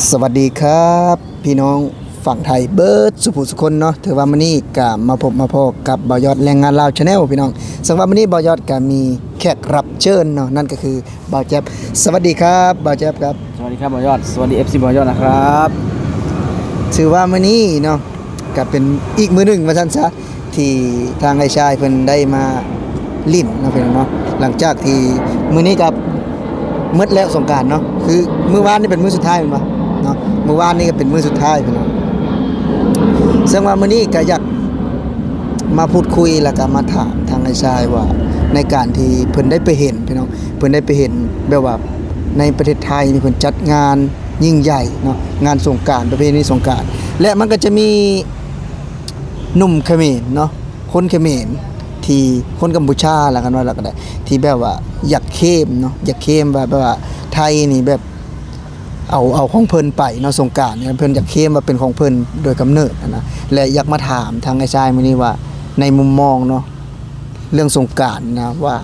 สวัสดีครับ พี่น้องฝั่งไทยเบิร์ดสุภุสุคนเนาะถือว่ามื้อนี้ก็มาพบมาพอกับบ่าวยอดแรงงานลาวชาแนลพี่น้องสำหรับมื้อนี้บ่าวยอดก็มีแขกรับเชิญเนาะนั่นก็คือบ่าวแจ๊บสวัสดีครับบ่าวแจ๊บครับสวัสดีครับบอยอด สวัสดี FC บอยอดนะครับถือว่ามื้อนี้เนาะก็เป็นอีกมื้อหนึงว่าซั่นซะที่ทางไอ้ชายเพิ่นได้มาลิ้นเนาะพี่น้องเนาะหลังจากที่มื้อนี้กับมืดแล้วสงกรารเนาะคือมื้อวานนี่เป็นมื้อสุดท้ายแม่นบ่ เนาะมื้อวานนี่ก็เป็นมื้อสุดท้ายพี่น้องซึ่งว่ามื้อนี้ก็อยากมาพูดคุยแล้วก็มาถามทางไอ้ชายว่า ในการที่เพิ่นได้ไปเห็นพี่น้องเพิ่นได้ไปเห็นแบบว่าในประเทศไทยนี่เพิ่นจัดงานยิ่งใหญ่เนาะงานสงการประเพณีสงการและมันก็จะมีหนุ่มเขมรเนาะคนเขมรที่คนกัมพูชาแล้วกันว่าแล้วก็ได้ที่แบบว่าอยากเข้มเนาะอยากเข้มแบบว่าไทยนี่แบบ เอาเอาของเพิ่นไปเนาะสงการเนี่ยเพิ่นอยากเคลมว่าเป็นของเพิ่นโดยกำเนิดนะและอยากมาถามทางไอ้ชายมื้อนี้ว่า ในมุมมองเนาะเรื่องสงการนะว่า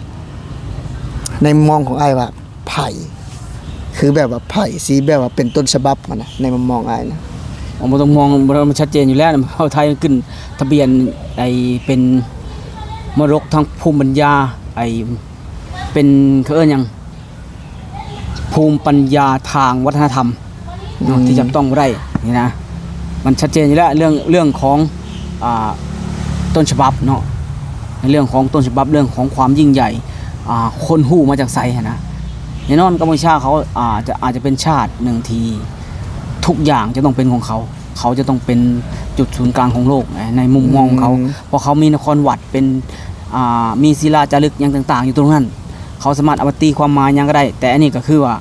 ในมุมมองของไอ้ว่าไผ่คือแบบว่าไผ่สีแบบว่าเป็นต้นฉบับมันนะในมุมมองไอ้นะผมบ่ต้องมองมันชัดเจนอยู่แล้วเพราไทยขึ้นทะเบียนไอเป็นมรดกทางภูมิปัญญาไอเป็นเขาเอิ้นหยัง ภูมิปัญญาทางวัฒนธรรมเนาะที่จับต้องบ่ได้นี่นะมันชัดเจนอยู่แล้วเรื่องเรื่องของอ่าต้นฉบับเนาะในเรื่องของต้นฉบับเรื่องของความยิ่งใหญ่อ่าคนหู้มาจากไสหั้นนะแน่นอนกัมพูชาเขาอาจจะอาจจะเป็นชาติหนึ่งทีทุกอย่างจะต้องเป็นของเขา เขาจะต้องเป็นจุดศูนย์กลางของโลกนะในมุมมองของเขาเพราะเขามีนครวัดเป็นอ่ามีศิลาจารึกอย่างต่าง ๆ อยู่ตรงนั้น เขาสามารถเอามาตีความหมายหยังก็ได้ แต่อันนี้ก็คือว่า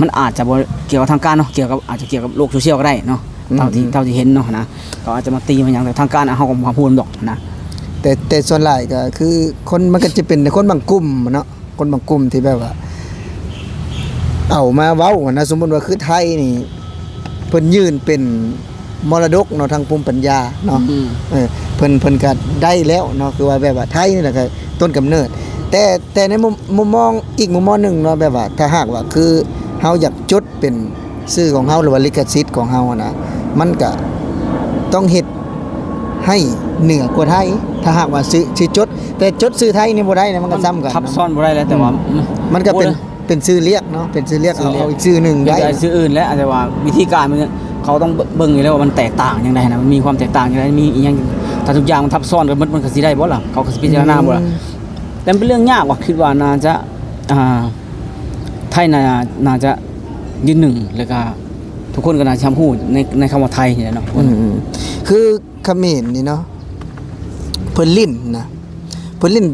มันอาจจะบ่เกี่ยวกับทางการเนาะเกี่ยวกับอาจจะเกี่ยวกับโลกโซเชียลก็ได้เนาะเท่าที่เท่าที่เห็นเนาะนะเขาอาจจะมาตีมันอย่างแต่ทางการอะเขาก็บ่พูดดอกนะแต่แต่ส่วนหลายก็คือคนมันก็จะเป็นคนบางกลุ่มเนาะคนบางกลุ่มที่แบบว่า เอามาเว้านะสมมุติว่าคือไทยนี่เพิ่นยื่นเป็นมรดกเนาะทางภูมิปัญญาเนาะอืมเออเพิ่นเพิ่นก็ได้แล้วเนาะคือว่าแบบว่าไทยนี่แหละก็ต้นกำเนิด แต่แต่ในมุมมุมมองอีกมุมมองหนึงเนาะแบบว่าถ้าหากว่าคือ เฮาอยากจดเป็นชื่อของเฮาหรือว่าลิขสิทธิ์ของเฮาอะนะมันก็ต้องเฮ็ดให้เหนือกว่าไทย ถ้าหากว่าซื้อชื่อจด แต่จดชื่อไทยนี่บ่ได้นะมันก็ซ้ำกันทับเนาะซ้อนบ่ได้แล้วแต่ว่ามันก็เป็นโอ้ยเป็นชื่อเรียกเนาะเป็นชื่อเรียกเอาเอาอีกชื่อหนึงได้ได้ซื้ออื่นแล้วอาจจะว่าวิธีการมันเนี่ยเขาต้องเบิ่งอยู่แล้วว่ามันแตกต่างอย่างไรนะมันมีความแตกต่างอย่างไรมีอีหยังถ้าทุกอย่างมันทับซ้อนกันมันมันก็สิได้บ่ล่ะเขาก็สิพิจารณาบ่ล่ะแต่มันเป็นเรื่องยากว่ะคิดว่าน่าจะอ่า ไทยน่าน่าจะยืนหนึ่งแล้วก็ทุกคนก็น่าจะทำพูดในในคำว่าไทยนี่แหละเนาะอืมอืมคือเขมรนี่เนาะเพิ่นลิ้นนะเพิ่นลิ้น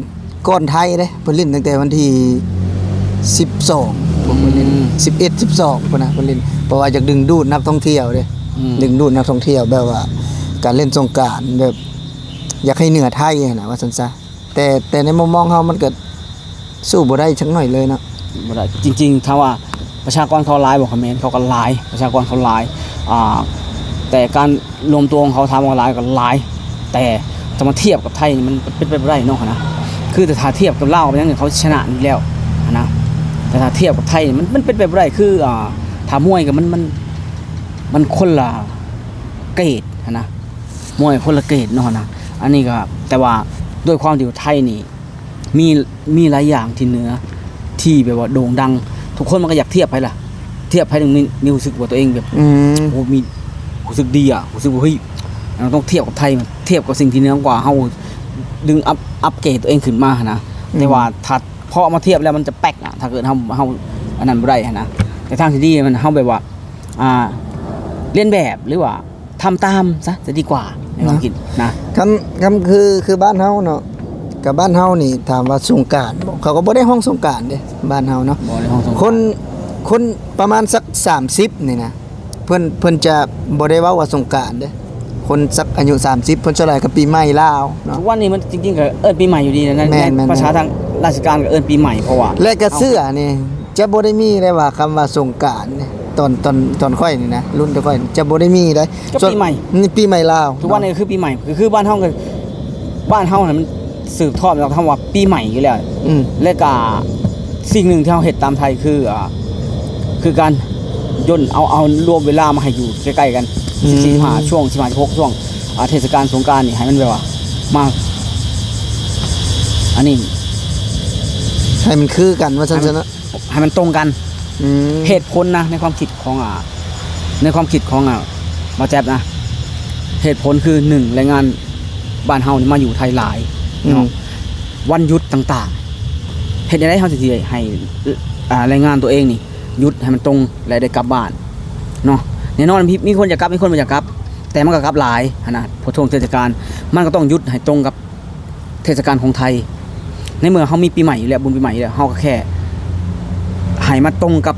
ก่อนไทยเด้เพิ่นลิ้นตั้งแต่วันที่12ผมเพิ่นลิ้น11 12พุ่นน่ะเพิ่นลิ้นเพราะว่าอยากดึงดูดนักท่องเที่ยวเด้อืมดึงดูดนักท่องเที่ยวแบบว่า การเล่นสงกรานต์แบบ อยากให้เหนือไทยอะนะว่าซั่นซะแต่แต่ในมุมมองเฮามันก็สู้บ่ได้จักหน่อยเลยเนาะ บ่ได้จริง ๆ ถ้าว่าประชากรเขาหลายบอกคอมเมนต์เขาก็หลาย ประชากรเขาหลายอ่าแต่การรวมตัวของเขาทำว่าหลายก็หลาย แต่จะมาเทียบกับไทยมันเป็นไปไม่ได้นาะนะคือแต่ถ้าเทียบกับลาวเป็นยังไงเขาชนะอยู่แล้วนะแต่ถ้าเทียบกับไทยมันมันเป็นไปไม่ได้คืออ่าถ้ามวยกับมันมันมันคนละเกรดนะมวยคนละเกรดนาะนะอันนี้ก็แต่ว่าด้วยความที่ไทยนี่มีมีหลายอย่างที่เหนือ ที่แบบว่าโด่งดัง ทุกคนมันก็อยากเทียบไปล่ะ เทียบให้หนึ่งมีมีรู้สึกว่าตัวเองแบบอืมโอ้มีรู้สึกดีอะรู้สึกว่าเฮ้ยเราต้องเทียบกับไทยมันเทียบกับสิ่งที่เหนือกว่าเฮาดึงอัพอัพเกรดตัวเองขึ้นมานะแต่ว่าถ้าพอเอามาเทียบแล้วมันจะแป๊กอะถ้าเกิดเฮาเฮาอันนั้นบ่ได้หั้นนะแต่ทางที่ดีมันเฮาแบบว่าอ่าเลียนแบบหรือว่าทำตามซะจะดีกว่าในความคิดนะ คำคำคือคือบ้านเฮาเนาะกับบ้านเฮานี่ถามว่าสงกราร เขาก็บ่ได้ห้องสงกรารเด้บ้านเฮาเนาะบ่ในห้องสงคนคนประมาณสัก 30นี่นะเพิ่นเพิ่นจะบ่ได้เว้าว่าสงกรารเด้คนสักอายุ 30เพิ่นจะไรกับปีใหม่ลาวเนาะ ทุกวันนี้มันจริงๆก็เอิ้นปีใหม่อยู่ดีนะนั่นแม่นแม่นภาษาทางราชการก็เอิ้นปีใหม่เพราะว่าและก็เสื้อนี่จะบ่ได้มีได้ว่าคำว่าสงกรารนี่ตอนตอนตอนค่อยนี่นะรุ่นตอนค่อยนี่จะบ่ได้มีได้ก็ปีใหม่ นี่ปีใหม่ลาวทุกวันนี้ก็คือปีใหม่คือคือบ้านเฮาก็บ้านเฮาน่ะมัน สืบทอดมาจากคำว่าปีใหม่อยู่แล้วอืมและก็สิ่งหนึ่งที่เฮาเฮ็ดตามไทยคืออ่าคือการย่นเอาเอารวมเวลามาให้อยู่ใกล้ๆกันอืม14 15ช่วง15 16ช่วงอ่าเทศกาลสงกรานต์นี่ให้มันแบบว่า มาอันนี้ให้มันคือกันว่าซั่นซะเนาะให้มันตรงกัน อืมเหตุผลนะในความคิดของอ่าในความคิดของอ่าหมาแจ๊บนะ เหตุผลคือหนึ่งแรงงานบ้านเฮานี่มาอยู่ไทยหลายอืม เนาะวันหยุดต่างๆเหตุใดเฮาสิให้อ่าแรงงานตัวเองนี่หยุดให้มันตรงและได้กลับบ้านเนาะแน่นอนมีมีคนจะกลับมีคนไม่อยากกลับ แต่มันก็กลับหลายนะพอช่วงเทศกาลมันก็ต้องหยุดให้ตรงกับเทศกาลของไทย ในเมื่อเฮามีปีใหม่อยู่แล้วบุญปีใหม่อยู่แล้วเฮาก็แค่ให้มาตรงกับ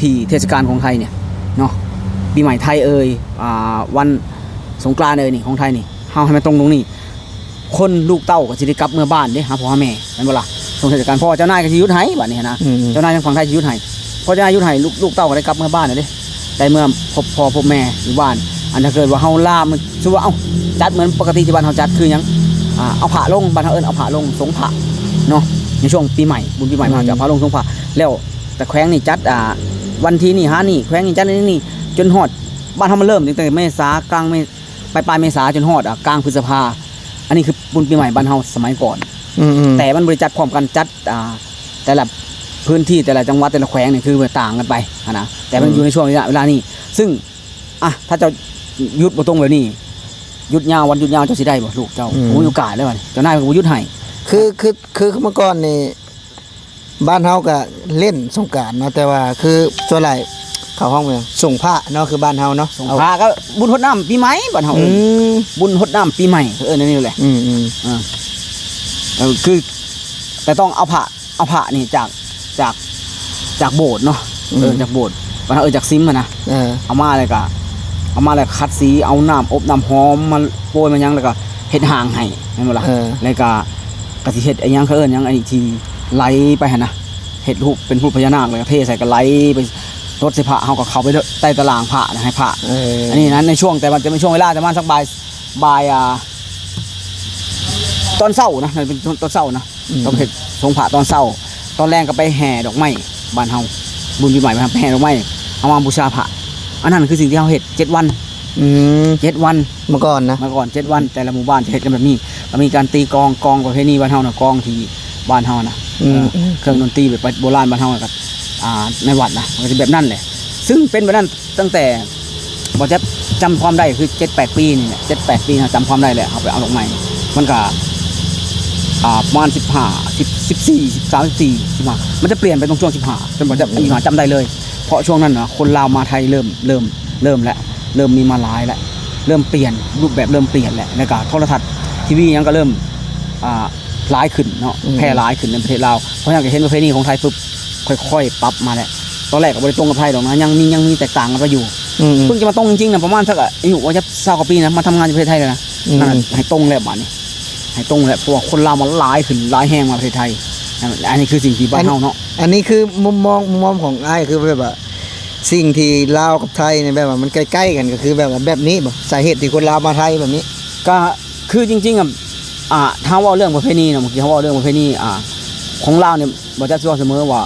ที่เทศกาลของไทยเนี่ยเนาะปีใหม่ไทยเอ่ยอวันสงกรานต์เอ่ยนี่ของไทยนี่เฮาให้มันตรงตรงนี้ คนลูกเต้าก็สิได้กลับเมื่อบ้านเด้หาพ่อหาแม่แม่นบ่ล่ะช่วงเทศกาลพ่อเจ้านายก็สิหยุดให้บัดนี้นะอืม เจ้านายทางฝั่งไทยสิหยุดให้พอเจ้านายหยุดให้ลูกลูกเต้าก็ได้กลับเมื่อบ้านน่ะเด้แต่เมื่อพบพ่อพบแม่อยู่บ้าน อันถ้าเกิดว่าเฮาล่ามันสมมุติว่าเอ้าจัดเหมือนปกติที่บ้านเฮาจัดคือหยังอ่าเอาผ้าลงบ้านเฮาเอิ้นเอาผ้าลงสงผ้าเนาะในช่วงปีใหม่บุญปีใหม่มาจะเอาผ้าลงสงผ้าแล้วแต่แขวงนี่จัดอ่าวันที่นี่หานี่แขวงนี่จัดนี่นี่จนฮอดบ้านเฮามันเริ่มตั้งแต่เมษากลางเมษปลายปลายเมษาจนฮอดอะกลางพฤษภา อันนี้คือบุญปีใหม่บ้านเฮาสมัยก่อน อืมอืมแต่มันบริจัดพร้อมกันจัดอ่าแต่ละพื้นที่แต่ละจังหวัดแต่ละแขวงเนี่ยคือมันต่างกันไปอะนะแต่มันอยู่ในช่วงระยะเวลานี้ ซึ่งอะถ้าเจ้าหยุดบ่ตรงแบบนี้หยุดยาววันหยุดยาวเจ้าสิได้บ่ลูกเจ้าโอ้ยโอกาสเลยว่ะเจ้านายมันก็บ่หยุดให้คือคือคือเมื่อก่อนนี่บ้านเฮาก็เล่นสงกรารเนาะแต่ว่าคือส่วนใหญ่ เข้าห้องเมืองส่งพระเนาะคือบ้านเฮาเนาะสงพาก็บุญฮดน้ำปีใหม่บ้านเฮาอืเอิ้นมบุญฮดน้ำปีใหม่เอิ้นอันนี้แหละอืมอืมอ่าเออคือ แต่ต้องเอาผ้าเอาผ้านี่จากจากจากโบสถ์เนาะเออจากโบสถ์บ้านเฮาเอิ้นจากซิมอะนะ เออเอามาเลยก็เอามาเลยคัดสีเอาน้ำอบน้ำหอมมาโปรยมาหยังแล้วก็เฮ็ดห่างให้แม่นบ่ล่ะเออแล้วก็กสิเฮ็ดไอ้หยังเขาเอิ้นหยังไอ้ที่ไหลไปหั่นนะเฮ็ดรูปเป็นรูปพญานาคเลยก็เทใส่ก็ไหลไป รถสิพระเฮาก็เข้าไปเด้อใต้ตารางพระนะให้พระเอออันนี้นั้นในช่วงแต่มันจะเป็นช่วงเวลาประมาณสักบ่ายบ่ายอ่าตอนเช้านะมันเป็นตอนเช้านะต้องเฮ็ดสงพระตอนเช้า ตอนแรงก็ไปแห่ดอกไม้บ้านเฮาบุญปีใหม่ไปแห่ดอกไม้เอามาบูชาพระอันนั้นคือสิ่งที่เฮาเฮ็ดเจ็ดวันอืมเจ็ดวันเมื่อก่อนนะมาก่อนเจ็ดวัน แต่ละหมู่บ้านจะเฮ็ดกันแบบนี้ก็มีการตีกลองกลองประเพณีบ้านเฮานะกลองที่บ้านเฮานะอืมเออเครื่องดนตรีแบบโบราณบ้านเฮากับอ่า ในวัดนะมันก็จะแบบนั้นแหละซึ่งเป็นแบบนั้นตั้งแต่บ่จะจำความได้คือเจ็ดแปดปีนี่แหละเจ็ดแปดปีนะจำความได้แหละเอาไปเอาดอกไม้มันก็อ่าประมาณสิบห้าสิบสิบสี่สิบสามสิบสี่สิบห้ามันจะเปลี่ยนไปตรงช่วงสิบห้าจนบ่จะอีหาจำได้เลย เพราะช่วงนั้นนะคนลาวมาไทยเริ่มเริ่มเริ่มแล้วเริ่มมีมาหลายแล้วเริ่มเปลี่ยนรูปแบบเริ่มเปลี่ยนแหละในการโทรทัศน์ทีวียังก็เริ่มอ่าร้ายขึ้นเนาะอืมแพร่ร้ายขึ้นในประเทศลาวเพราะฉะนั้นก็เห็นประเพณีของไทยปุ๊บ ค่อยๆปรับมาแหละตอนแรกก็บริตรงกับไทยหรอกนะยังมียังมีแตกต่างกันไปอยู่อืมเพิ่งจะมาตรงจริงๆนะประมาณสักอายุว่าจะเศร้ากว่าปีนะมาทำงานในประเทศไทยเลยนะอืมนั่นน่ะให้ตรงแล้วบ้านนี้ให้ตรงแล้วเพราะว่าคนลาวมันร้ายขึ้นร้ายแห้งมาประเทศไทยนั่นอันนี้คือสิ่งที่บ้านเฮาเนาะอันนี้คือมุมมองมุมมองของอ้ายคือแบบว่าสิ่งที่ลาวกับไทยเนี่ยแบบว่ามันใกล้ๆกันก็คือแบบว่าแบบนี้บ่สาเหตุที่คนลาวมาไทยแบบนี้ ก็คือจริงๆอะอ่าถ้าเว่าเรื่องประเพณีเนาะเมื่อกี้เขาเว่าเรื่องประเพณีอ่าของเราวเนี่ยบ่จะว่าเสมอว่า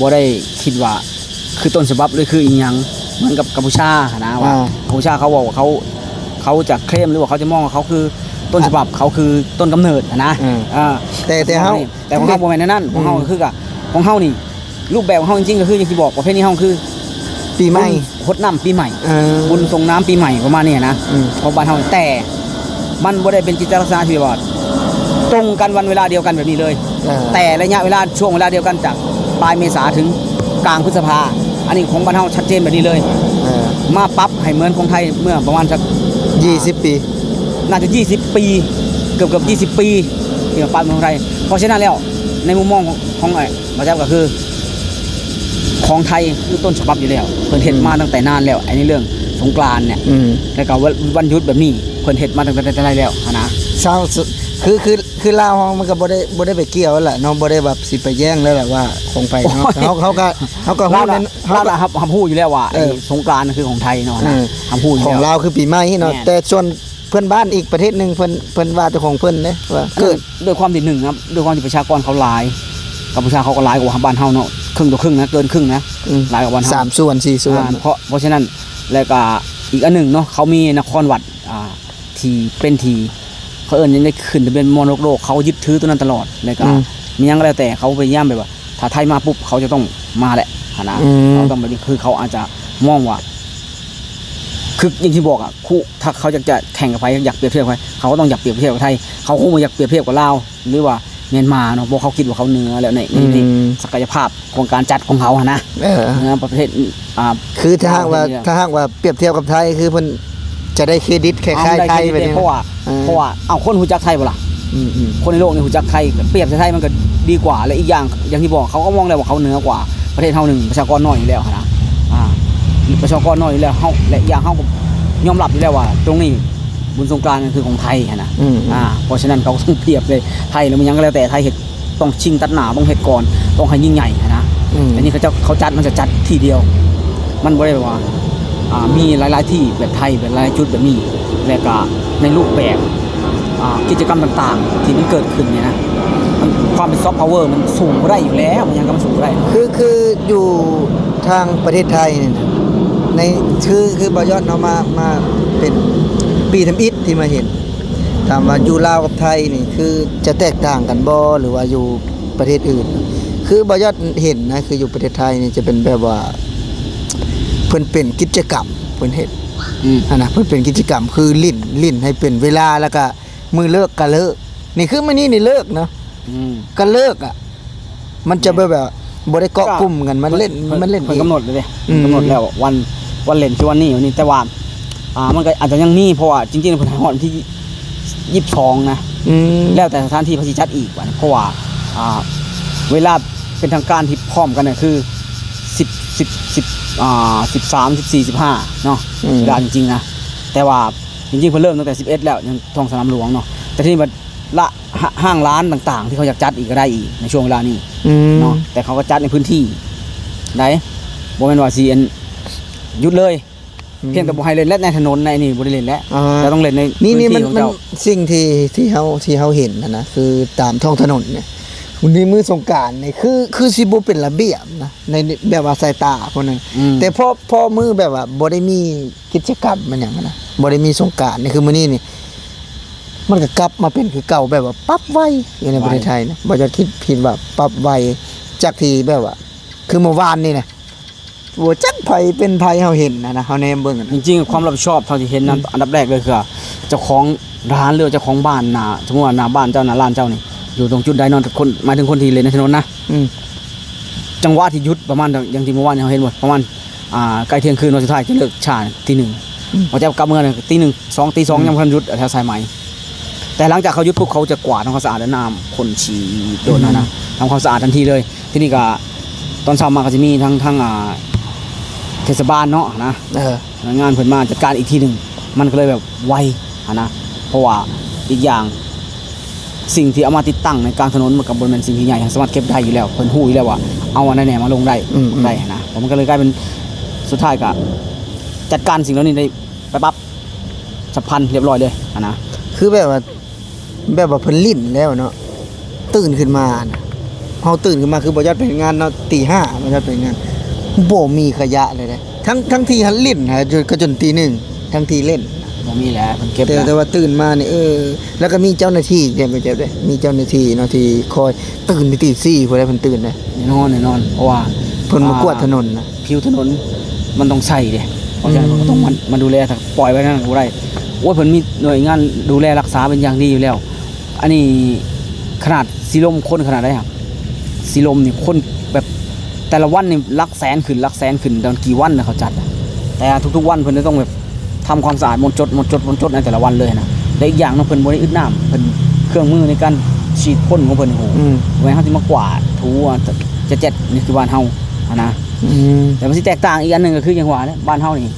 บ่ได้คิดว่าคือต้นฉบับหรือคืออีหยังเหมือนกับกัมพูชาหั้นนะว่าอ่า กัมพูชาเขาบอกว่าเขาเขาจะเคลมหรือว่าเขาจะมองว่าเขาคือต้นฉบับเขาคือต้นกำเนิดหั้นนะอืม อ่า แต่แต่เฮา แต่ของเฮาบ่แม่นนั่นของเฮาอืมก็คือกับของเฮานี่ รูปแบบของเฮาจริงๆก็คืออย่างที่บอกประเพณีเฮาคือปีใหม่บุญฮดน้ำปีใหม่ เออ บุญส่งน้ำปีใหม่ประมาณเนี้ยนะอืม ของบ้านเฮาแต่มันบ่ได้เป็นกิจลักษณะที่ว่าตรงกันวันเวลาเดียวกันแบบนี้เลย เออแต่ระยะเวลาช่วงเวลาเดียวกันจาก ปลายเมษาถึงกลางพฤษภา อันนี้ของบ้านเฮาชัดเจนแบบนี้เลยเออมาปรับให้เหมือนของไทยเมื่อประมาณสักยี่สิบปี น่าจะ 20 ปี เกือบเกือบ20 ปีที่มาปรับของไทย เพราะฉะนั้นแล้วในมุมมองของของไอ้มาจับก็คือ ของไทยคือต้นฉบับอยู่แล้วเพิ่นเฮ็ดมาตั้งแต่นานแล้วไอ้ในเรื่องสงกรานต์เนี่ยอืมแล้วก็วันวันหยุดแบบนี้เพิ่นเฮ็ดมาตั้งแต่แต่ไรแล้วหั้นนะเศร้าสุดคือคือ คือลาวเฮามันก็บ่ได้บ่ได้ไปเกี่ยวแหละเนาะบ่ได้แบบสิไปแย่งแล้วแหละว่าของไปเนาะเขาเขาก็เขาก็เราฮู้เราในเขาเราก็ครับทำพูดอยู่แล้วว่าเอไอ้อสงกรานต์คือของไทยเนาะเอนะอทำพูดอยู่ของแล้วลาวคือปีใหม่เนาะแม่นแต่ส่วนเพื่อนบ้านอีกประเทศหนึงเพิ่นเพิ่นว่าแต่ของเพิ่นเด้ว่าเกิเกิดดด้วยความที่หนึ่งครับด้วยความที่ประชากรเขาหลายกัมพูชาเขาก็หลายกว่าบ้านเฮาเนาะครึ่งต่อครึ่งนะเกินครึ่งนะอืมหลายกว่าวันเฮาสามส่วนสี่ส่วนอ่าเพราะเพราะฉะนั้นแล้วก็อีกอันหนึ่งเนาะเขามีนครวัดอ่าที่เป็นที เขาเอิ้นยังได้ขึ้นทะเบียนมรดกโลกเขายึดถือตัวนั้นตลอดแล้วก็มีหยังก็แล้วแต่เขาพยายามแบบว่า ถ้าไทยมาปุ๊บเขาจะต้องมาแหละหั้นนะอืมเขาต้องแบบนี้คือเขาอาจจะมองว่าคืออย่างที่บอกอะคู่ถ้าเขาอยากจะแข่งกับไทยอยากเปรียบเทียบกับไทยเขาก็ต้องอยากเปรียบเทียบกับไทยเขาคงไม่อยากเปรียบเทียบกับลาวหรือว่าเมียนมาเนาะเพราะเขาคิดว่าเขาเหนือแล้วในในในอืมศักยภาพของการจัดของเขาอะนะเออเหนือประเทศอ่าคือถ้าหากว่าเอาไปเนี่ยถ้าหากว่าเปรียบเทียบกับไทยคือเพิ่น จะได้เครดิตคล้ายๆไทยเอาไปได้เนี่ยเพราะว่าเออเพราะว่าเอาคนหูจักไทยบ่ล่ะอืมอืมคนในโลกนี่หูจักไทยเปรียบไทยมันก็ดีกว่าและอีกอย่างอย่างที่บอกเขาก็มองแล้วว่าเขาเหนือกว่าประเทศเฮาหนึ่งประชากรน้อยอยู่แล้วนะอ่าประชากรน้อยอยู่แล้วเฮาและอีกอย่างเฮาก็ยอมรับอยู่แล้วว่า ตรงนี้บุญสงกรานต์คือของไทยอะนะอืมอ่าเพราะฉะนั้นเขาก็ต้องเปรียบเลยไทยแล้วมันยังก็แล้วแต่ไทยเห็ดต้องชิงตัดหนาต้องเห็ดก่อนต้องให้ยิ่งใหญ่อะนะอืมอันนี้เขาจะเขาจัดมันจะจัดทีเดียว มันบ่ได้แบบว่าอ่า มีหลาย ๆ ที่แบบไทยแบบหลายจุดแบบนี้แล้วก็ในรูปแบบกิจกรรมต่าง ๆ ที่มันเกิดขึ้นเนี่ยนะมันความเป็นซอฟต์พาวเวอร์มันสูงกว่าได้อยู่แล้วมันยังก็มันสูงได้คือคืออยู่ทางประเทศไทยเนี่ยในคือคือบอยอดเนาะมามาเป็นปีทำอิฐที่มาเห็นถามว่าอยู่ลาวกับไทยนี่คือจะแตกต่างกันบ่หรือว่าอยู่ประเทศอื่น คือบอยอดเห็นนะคืออยู่ประเทศไทยนี่จะเป็นแบบว่า เพิ่นเป็นกิจกรรมเพิ่นเฮ็ดอืม อันนะเพิ่นเป็นกิจกรรมคือลิ่นลิ่นให้เป็นเวลาแล้วก็มือเลิกก็เลิก นี่คือมื้อนี้นี่เลิกเนาะอืมก็เลิกอะมันจะแบบแบบบ่ได้เกาะกลุ่มกันมันเล่นมันเล่นเพิ่นเอง กำหนดเลยเด้อืม กำหนดแล้ววันวันเล่นคือวันนี้วันนี้แต่ว่าอ่ามันก็อาจจะยังมีเพราะว่าจริงๆเพิ่นให้ฮอดวันที่ยี่สิบสองนะ อืมแล้วแต่สถานที่พระสิจัดอีกว่าเพราะว่าอ่า เวลาเป็นทางการที่พร้อมกันเนี่ยคือสิบสิบสิบ อ่าสิบสามสิบสี่สิบห้าเนาะเวลาจริงๆนะแต่ว่าจริงๆเพิ่นเริ่มตั้งแต่สิบเอ็ดแล้วยังท้องสนามหลวงเนาะแต่ที่นี่มันละหห้างร้านต่างๆ ที่เขาอยากจัดอีกก็ได้อีกในช่วงเวลานี้อืมเนาะแต่เขาก็จัดในพื้นที่ไหนบ่แม่นว่าสิอันหยุดเลย เพียงแต่บ่ให้เล่นและในถนนในนี่บ่ได้เล่นแล้วอ่าแต่ต้องเล่นในนี่พื้นี่นมันที่ของมันเจ้า สิ่งที่ที่เฮาที่เฮาเห็นนะนะคือตามท้องถนนเนี่ย วันนี้มือสงกรารนี่คือ คือสิบ่เป็นระเบียบนะในแบบว่าสายตาคนนึงอืม แต่พอพอมือแบบว่าบ่ได้มีกิจกรรมมันหยังนะบ่ได้มีสงกรารนี่คือมื้อนี้นี่ มันก็กลับมาเป็นคือเก่าแบบว่าปรับไวอยู่ในประเทศไทยนะบ่จะคิดผิดว่าปรับไวจากที่แบบว่า คือเมื่อวานนี่นะบ่จักไผเป็นไผเฮาเห็นนะนะเฮาแนมเบิ่งอะจนะริงๆ ความรับผิดชอบเท่าที่เห็นนั้นอันดับแรกเลยคือเจ้าของร้านหรือเจ้าของบ้านนาสมมติว่าหน้าบ้านเจ้าหน้าร้านเจ้านี่ อยู่ตรงจุดใดนอนคนหมายถึงคนที่เล่นในถนนนะอืมจังหวะที่หยุดประมาณอย่างที่เมื่อวานเราเห็นหมดประมาณอ่าใกล้เที่ยงคืนวันสุดท้ายจะเลิกชาตีหนึ่งพอจะกลับเมื่อเนี่ยตีหนึ่งสองตีสองยังพันหยุดแถวสายไหมแต่หลังจากเขาหยุดปุ๊บเขาจะกวาดทำความสะอาดและน้ำคนฉี่โดนนะนะทำความสะอาดทันทีเลย ที่นี่ก็ตอนเช้ามาก็จะมีทั้งทั้งอ่าเทศบาลเนาะนะเอองานเพิ่นมาจัดการอีกทีหนึ่งมันก็เลยแบบไวอะนะเพราะว่าอีกอย่าง สิ่งที่เอามาติดตั้งในกลางถนนมันกับบนเป็นสิ่งที่ใหญ่สามารถเก็บได้อยู่แล้วเพิ่นหู้อยู่แล้วว่าเอาอันนั้นแหนมาลงได้อืมอืมได้นะผมมันก็เลยกลายเป็นสุดท้ายก็จัดการสิ่งเหล่านี้ได้ไปปั๊บสับพันเรียบร้อยเลยอะนะคือแบบว่าแบบว่าเพิ่นลิ้นแล้วเนาะตื่นขึ้นมานะเฮาตื่นขึ้นมาคือบ่ยอดไปเฮ็ดงานเนาะตีห้าบ่ยอดไปเฮ็ดงานบ่มีขยะเลยเด้ทั้งทั้งที่หันลิ้นฮะจนก็จนตีหนึ่งทั้งที่เล่น บ่มีแล้วเพิ่นเก็บแต่แล้วแต่ว่าตื่นมานี่เออ แล้วก็มีเจ้าหน้าที่เดี๋ยวไปเจ็บเด้มีเจ้าหน้าที่เนาะที่คอยตื่นไปตี4พุ่นได้เพิ่นตื่นเด้แน่นอนแน่นอนเพราะว่าเพิ่นมากวาดถนนนะผิวถนนมันต้องใส่เด้เพราะฉะนั้นมันก็ต้องมันมาดูแลถ้าปล่อยไว้นั่นก็บ่ได้โอ้ยเพิ่นมีหน่วยงานดูแลรักษาเป็นอย่างดีอยู่แล้ว อันนี้ขนาดสีลมคนขนาดได้ครับสีลมนี่คนแบบแต่ละวันนี่หลักแสนขึ้นหลักแสนขึ้นตอนกี่วันนะเขาจัดอะแต่ทุกๆวันเพิ่นจะต้องแบบ ทำความสะอาดหมดจดหมดจดหมดจดในแต่ละวันเลยนะและอีกอย่างเนึงเพิ่นบ่ได้อึดน้ำเพิ่นเครื่องมือในการฉีดพ่นของเพิ่นโอ้โหอืมไว้เฮาสิมากวาดถูอะจะเจ็ดนี่คือบ้านเฮาอะนะอืมแต่มันสิแตกต่างอีกอันหนึ่งก็คืออย่างว่าเนี่ยบ้านเฮานี่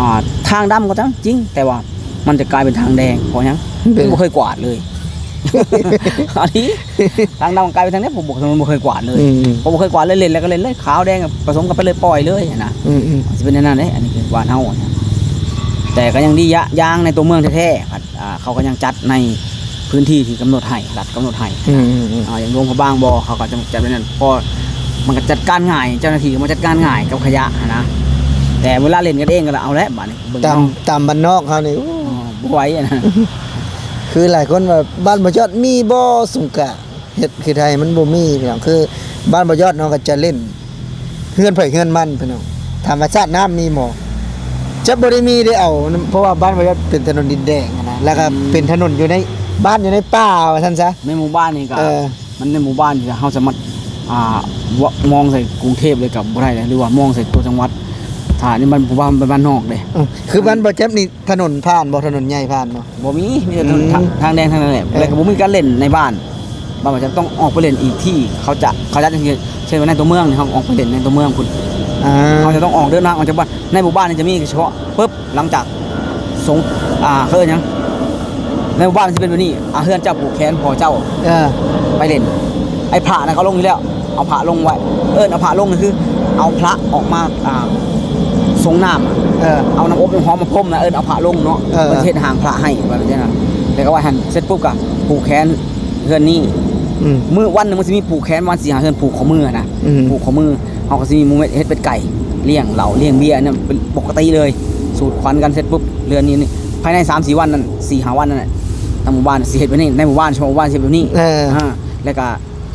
อ่าทางดำก็จังจริง แต่ว่ามันจะกลายเป็นทางแดงเพราะหยังเป็นผมบ่เคยกวาดเลยอันนี้ทางดำกลายเป็นทางนี้ผมบอกถนนบ่เคยกวาดเลยอืมอืมผมบ่เคยกวาดเลยเล่นแล้วก็เล่นเลยขาวแดงผสมกันไปเลยปล่อยเลยนะอืมอืมสิเป็นแนวนั้นเด้อันนี้คือบ้านเฮาเนี่ย แต่ก็ยังดียะยางในตัวเมืองแท้ๆผัดอ่าเขาก็ยังจัดในพื้นที่ที่กำหนดให้รัฐกำหนดให้อืมอืมอืมอ่าอย่างหลวงพระบางบ่อเขาก็จะจัดไว้นั่นพอมันก็จัดการง่าย เจ้าหน้าที่ก็มาจัดการง่ายกับขยะหั้นนะแต่เวลาเล่นกันเองก็เอาแล้วบัดนี้เบิ่งตามเอาตามบ้านนอกเขานี่โอ้อ๋อบ่ไหวอะนะคือหลายคนว่าบ้านบ่ยอดมีบ่สงกรานต์เฮ็ดคือไทยมันบ่มีพี่น้องคือ บ้านบ่ยอดเนาะก็จะเล่นเฮือนไผเฮือนมันพี่น้องธรรมชาติน้ำมีหมอ จะบ่ได้มีได้เอา เพราะว่าบ้านบ่ยอดเป็นถนนดินแดงอะนะแล้วก็เป็นถนนอยู่ในบ้านอยู่ในป่าว่าซั่นซะในหมู่บ้านนี่ก็เออมันในหมู่บ้านที่เฮาสามารถอ่าวะมองใส่กรุงเทพเลยกับบ่ได้เลยหรือว่ามองใส่ตัวจังหวัดถ้านี่มันหมู่บ้านเป็นบ้านนอกเด้อืมคือบ้านบ่แจ๊บนี่ถนนผ่านบ่ถนนใหญ่ผ่านบ่บ่มีมีแต่ทางอืมทางทางแดงทางนั้นแหละเออแล้วก็บ่มีการเล่นในบ้านบ้านมันจะต้องออกไปเล่นอีกที่เขาจะเขาจะเช่นว่าในตัวเมืองนี่เขาออกไปเล่นในตัวเมืองคุณ อ่า เขาจะต้องออกเดินทางออกจากบ้านในหมู่บ้านนี่จะมีเฉพาะปุ๊บหลังจากสงอ่าเขาเอิ้นหยังในหมู่บ้านจะเป็นแบบนี้อ่าเฮือนเจ้าผูกแขนพอเจ้า เออ ไปเล่น ไอ้พระนะเขาลงอยู่แล้ว เอาพระลงไว้ เอิ้นเอาพระลงนี่คือ เอาพระออกมาอ่าทรงน้ำอะเออ เอาน้ำอบน้ำหอมมาพรมนะเอิ้นเอาพระลงเนาะเออ มันเทศหางพระให้ว่าแบบนี้นะแล้วก็ว่าหันเสร็จปุ๊บก็ผูกแขนเฮือนนี่ อืม มือวันหนึงมันจะมีผูกแขนวันสี่หาเฮือนผูกข้อมือนะอืม ผูกข้อมือ เขาก็จะมีหมูเฮ็ดเป็ดไก่เลี้ยงเหล่าเลี้ยงเบียร์เนี่ยเป็นปกติเลย สูตรควันกันเสร็จปุ๊บเรือนนี้นี่ภายใน3 4วันนั้น4 5วันนั่นแหละทางหมู่บ้านสิเฮ็ดแบบนี้ในหมู่บ้านชาวหมู่บ้านสิเฮ็ดแบบนี้เอออ่าแล้วก็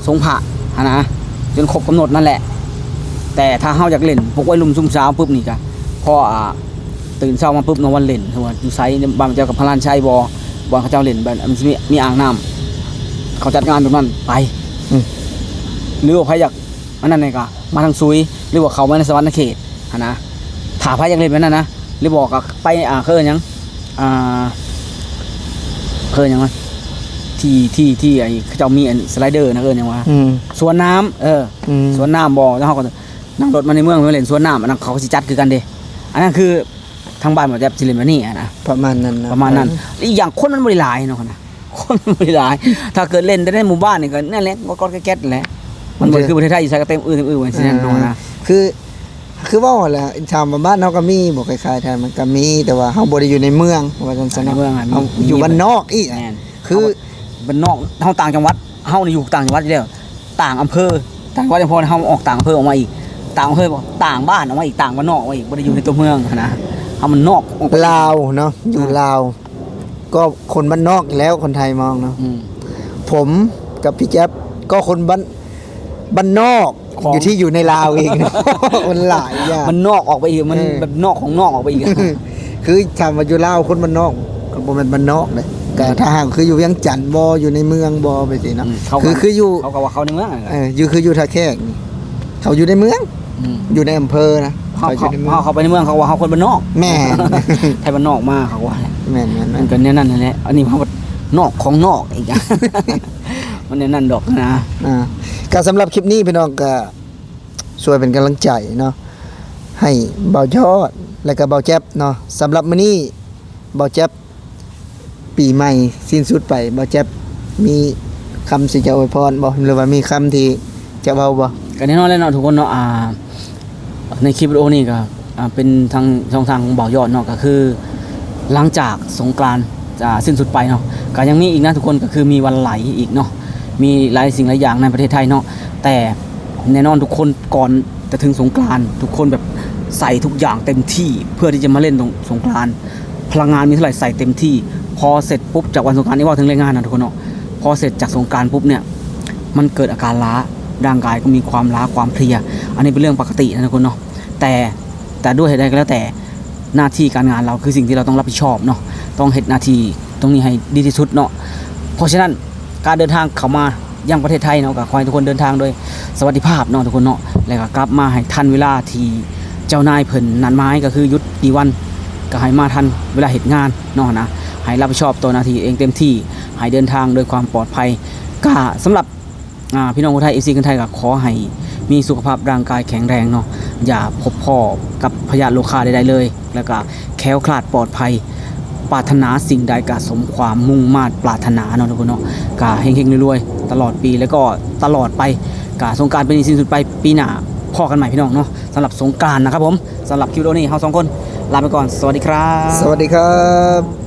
สงผ่าหานะจนครบกำหนดนั่นแหละ แต่ถ้าเฮาอยากเล่นพวกวัยรุ่นซุ่มสาวปุ๊บนี่ก็พออ่าตื่นเช้ามาปุ๊บนอนวันเล่นคือว่าอยู่ไซในบ้านเจ้ากับพระลานชัยบ่บ่อนเขาเจ้าเล่นแบบมันสิมีมีอ่างน้ำเขาจัดงานแบบนั้นไปอืมหรือว่าใครอยาก อันนั้นนี่ก็มาทางซุยหรือว่าเขามาในสวรรค์เขตหานะถ้าใครอยากเล่นแบบนั้นนะหรือบอกก็ไปอ่าเคยหยังอ่าเคยหยังวะที่ที่ที่ไอ้เขาเจ้ามีอันสไลเดอร์นะเอิ้นหยังวะอืมสวนน้ำเอออืมสวนน้ำบ่แล้วเขาก็นั่งรถมาในเมืองไปเล่นสวนน้ำอันนั้นเขาก็สิจัดคือกันเด้อันนั้นคือทางบ้านบ่จะสิเล่นแบบนี้อะนะประมาณนั้นนะประมาณนั้นอีกอย่างคนมันบ่ได้หลายเนาะนะคนมันบ่ได้หลาย ถ้าเกิดเล่นแต่ในหมู่บ้านนี่ก็นั่นแหละก็ก็แก๊กๆนั่นแหละ มันบ่คือประเทศไทยอยู่ใส่ก็เต็มอื้อเต็มอื้อเหมือนสินั่นเนาะนะคือคือว่าแหละชาวบ้านเฮาก็มีบ่คล้ายๆแทนมันก็มีแต่ว่าเฮาบ่ได้อยู่ในเมืองว่าจังซั่นในเนาะเมืองอะมีเฮามีอยู่บ้านนอกอีกแม่นคือบ้านนอกเฮาต่างจังหวัดเฮานี่อยู่ต่างจังหวัดอยู่แล้วต่างอำเภอต่างจังหวัดยังพอเฮาออกต่างอำเภอออกมาอีกต่างอำเภอบ่ต่างบ้านออกมาอีกต่างบ้านนอกออกมาอีกบ่ได้อยู่ในตัวเมืองนะเฮามันนอกออกไปลาวเนาะอยู่ลาวก็คนบ้านนอกอีกแล้วคนไทยมองเนาะอืมผมกับพี่แจ๊บก็คนบ้าน บ้านนอกของ อยู่ที่อยู่ในลาวเองมันหลายอย่าง มันนอกออกไปอีกมันเออ แบบนอกของนอกออกไปอีกคือถามว่าอยู่ลาวคนบ้านนอกก็บ่แม่นบ้านนอกเลยแต่ถ้าหากคืออยู่เวียงจันทน์บ่อยู่ในเมืองบ่ไปสิเนาะอืมเขาก็คือคืออยู่เขาก็ว่าเขาในเมืองอะเอออยู่คืออยู่ท่าแขกนี่เขาอยู่ในเมืองมอยู่ในอำเภอนะเขาอเขายู่ในเมืองเขาเขาไปในเมืองเขาว่าเขาคนบ้านนอกแม่นไทยบ้านนอกมากเขาว่าแม่นแม่นมัแม่นนก็เนี่ยนั่นนั่นแหละอันนี้เขาก็นอกของนอกอีกอะ มันเนี่ยนั่นดอกนะ อ่า ก็สำหรับคลิปนี้พี่น้องก็ช่วยเป็นกำลังใจเนาะให้เบายอดและก็เบาแจ๊บเนาะสำหรับมื้อนี้เบาแจ๊บปีใหม่สิ้นสุดไปเบาแจ๊บมีคำสิจะอวยพรบ่หรือว่ามีคำที่จะเว้าบ่ก็แน่นอนแล้วเนาะทุกคนเนาะอ่าในคลิปวิดีโอนี้ก็อ่าเป็นทางช่องทางของบ่ายอดเนาะก็คือ หลังจากสงกรานต์จะสิ้นสุดไปเนาะก็ยังมีอีกนะทุกคนก็คือมีวันไหลอีกเนาะ มีหลายสิ่งหลายอย่างในประเทศไทยเนาะแต่แน่นอนทุกคนก่อนจะถึงสงกรานทุกคนแบบใส่ทุกอย่างเต็มที่เพื่อที่จะมาเล่นตรงสงกรานพลังงานมีเท่าไหร่ใส่เต็มที่ พอเสร็จปุ๊บจากวันสงกรานนี่ว่าถึงเรื่องงานนะทุกคนเนาะพอเสร็จจากสงกรานปุ๊บเนี่ยมันเกิดอาการล้าร่างกายก็มีความล้าความเพลีย อันนี้เป็นเรื่องปกตินะทุกคนเนาะแต่แต่ด้วยเหตุใดก็แล้วแต่หน้าที่การงานเราคือสิ่งที่เราต้องรับผิดชอบเนาะต้องเห็นหน้าที่ตรงนี้ให้ดีที่สุดเนาะเพราะฉะนั้น การเดินทางเข้ามายังประเทศไทยเนาะก็ขอให้ทุกคนเดินทางโดยสวัสดิภาพเนาะทุกคนเนาะแล้วก็กลับมาให้ทันเวลาที่เจ้านายเพิ่นนัดหมายก็คือยุดกี่วันก็ให้มาทันเวลาเหตุงานเนาะนะให้รับผิดชอบตัวนาทีเองเต็มที่ให้เดินทางโดยความปลอดภัยก็สำหรับพี่น้องคนไทยเอซีคนไทยก็ขอให้มีสุขภาพร่างกายแข็งแรงเนาะอย่าพบพ่อกับพยาธิโลคาใดๆเลย แล้วก็แค้วคลาดปลอดภัย ปรารถนาสิ่งใดก็สมความมุ่งมา่ปรารถนาเนาะทุกคนเนาะกาเฮงๆรวยๆตลอดปีแล้วก็ตลอดไปกาสงการเป็นสิ้นสุดไปปีหน้าพ่อกันใหม่พี่น้องเนาะสำหรับสงการนะครับผมสำหรับคลิปวิดีโอนี้เฮาสองคนลาไปก่อน สวัสดีครับ สวัสดีครับ